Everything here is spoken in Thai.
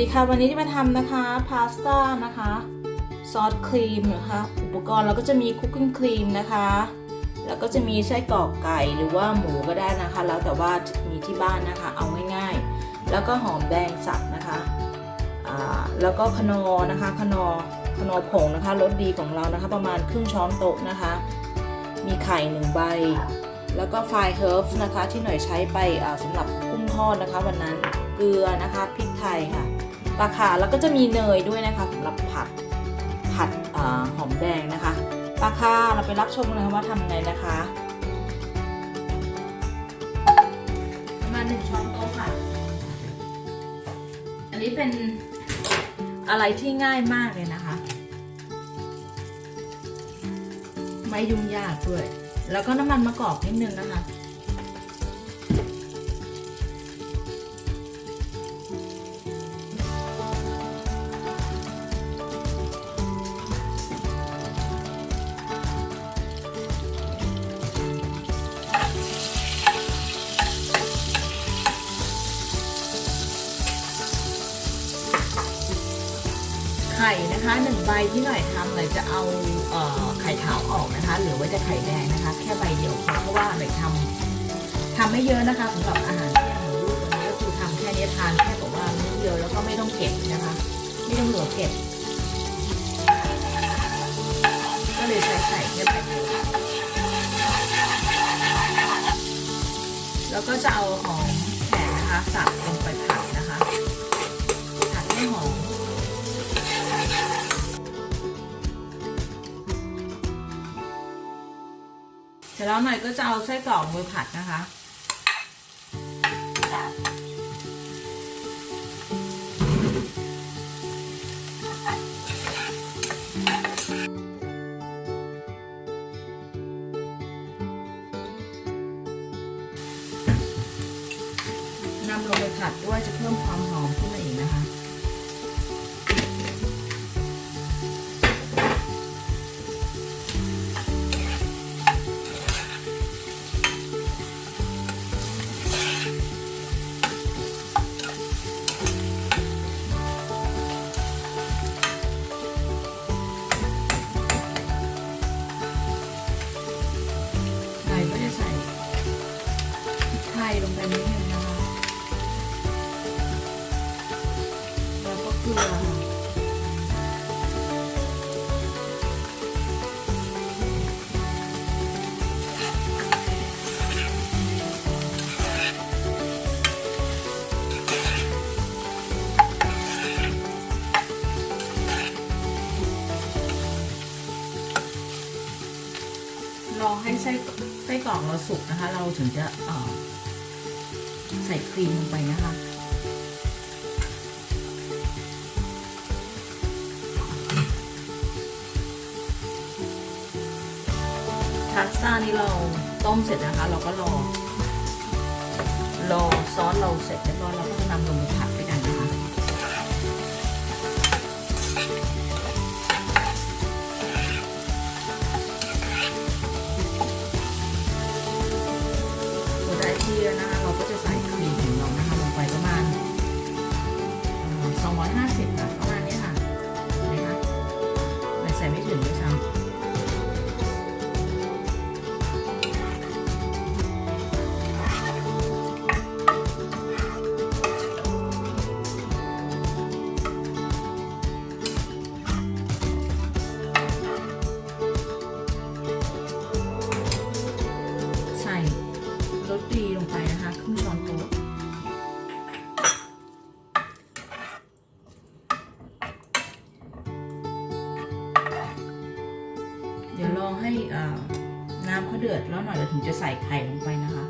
ดีค่ะวันนี้ที่มาทำนะคะพาสต้านะคะซอสครีมนะคะอุปกรณ์เราก็จะมีคุกกิ้งครีมนะคะ แล้วก็จะมีไส้กรอกไก่หรือว่าหมูก็ได้นะคะ แล้วแต่ว่ามีที่บ้านนะคะ เอาง่ายๆ แล้วก็หอมแดงสับนะคะแล้วก็คนอนะคะคนอคนอผงนะคะรสดีของเรานะคะ ประมาณครึ่งช้อนโต๊ะนะคะ มีไข่หนึ่งใบ แล้วก็ไฟเฮิร์บนะคะที่หน่อยใช้ไปสำหรับกุ้งทอดนะคะวันนั้นเกลือนะคะพริกไทยค่ะ ปลาขาแล้วก็จะมีเนยด้วยนะคะสำหรับผัดผัดอหอมแดงนะคะปลาคาเราไปรับชมกันนะคะว่าทำไงนะคะประมาณหนึ่งช้อนโต๊ะค่ะ อันนี้เป็นอะไรที่ง่ายมากเลยนะคะ ไม่ยุ่งยากด้วย แล้วก็น้ำมันมะกอกนิดนึงนะคะ ข่นะคะหนึ่งใบที่หน่อยทำหน่อยจะเอาเออไข่ขาวออกนะคะหลือว้แต่ไข่แดงนะคะ แค่ใบเดียวพอเพราะว่าหน่อยทำทำไม่เยอะนะคะสำหรับอาหารเที่ยงของลูกวันนี้ก็คือทำแค่นี้ทานแค่บอกว่ามื้อเดียวแล้วก็ไม่ต้องเก็บนะคะ ไม่ต้องเหลือเก็บ ก็เลยใส่ไข่แค่ใบเดียวแล้วก็จะเอาหอมแขกนะคะสับลงไปผัด ร็จแล้วหน่อยก็จะเอาไส้กรอกมือผัดนะคะ นำลงไปผัดด้วยจะเพิ่มความหอมขึ้น ลงไปนิดนึงนะคะ แล้วก็เกลือรอให้ไส้ไส้กรอกเราสุกนะคะ เราถึงจะเอ่อ ใส่ครีมลงไปนะคะพาสต้านี่เราต้มเสร็จนะคะ เราก็รอ รอซอสเราเสร็จแล้วก็เราก็นำลงไปผัด รอให้น้ำเขาเดือดแล้วหน่อยเราถึงจะใส่ไข่ลงไปนะคะ